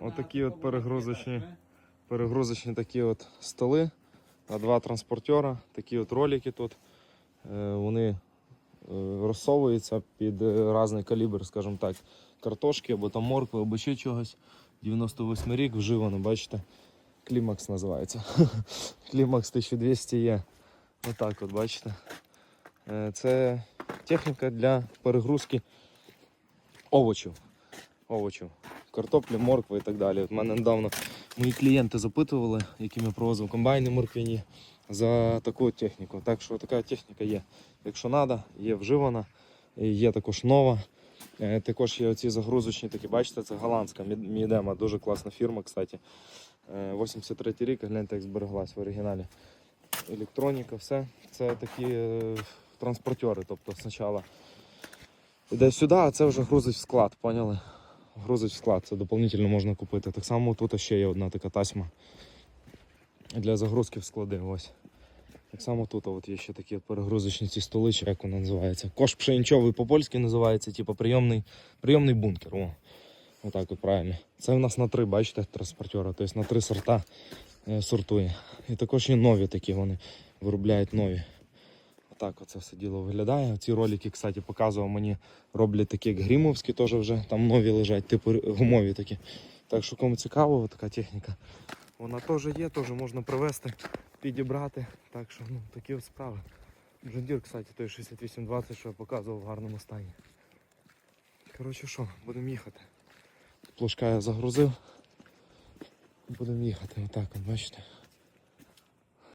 Отакі от перегрузочні, перегрузочні такі от столи, на два транспортера, такі от ролики тут. Е, Вони е, розсовуються під е, різний калібр, скажімо так, картошки або там моркви, або ще чогось. 98 рік вживано, бачите. Клімакс називається. Клімакс 1200 є. Отак от, бачите. Це техніка для перегрузки овочів. Овочів. Картоплі, моркви і так далі. От мене недавно мої клієнти запитували, яким я провозив комбайни морквяні за таку техніку. Так що така техніка є. Якщо треба, є вживана, є також нова. Е, Також є оці загрузочні такі, бачите, це голландська Мідема, дуже класна фірма, кстати. Е, 83 рік, гляньте, як збереглась в оригіналі. Електроніка, все. Це такі е, транспортери. Тобто спочатку йде сюди, а це вже грузить в склад, поняли? Грузить в склад, це доповнительно можна купити. Так само тут ще є одна така тасьма для загрузки в склади. Ось. Так само тут от є ще такі перегрузочні ці столи, чи як воно називається. Кош пшеничовий по-польськи називається, типу прийомний, прийомний бункер. О. Отак от правильно. Це у нас на три, бачите, транспортера, тобто на три сорта е, сортує. І також є нові такі, вони виробляють нові. Отак оце все діло виглядає. Ці ролики, кстати, показував мені, роблять такі, як грімовські, теж вже там нові лежать, типу гумові такі. Так що кому цікаво, така техніка. Вона теж є, теж можна привезти, підібрати. Так що ну, такі от справи. Джондір, кстати, той 6820, що я показував в гарному стані. Коротше що, будемо їхати. Плужка я загрузив. Будемо їхати, отак, бачите.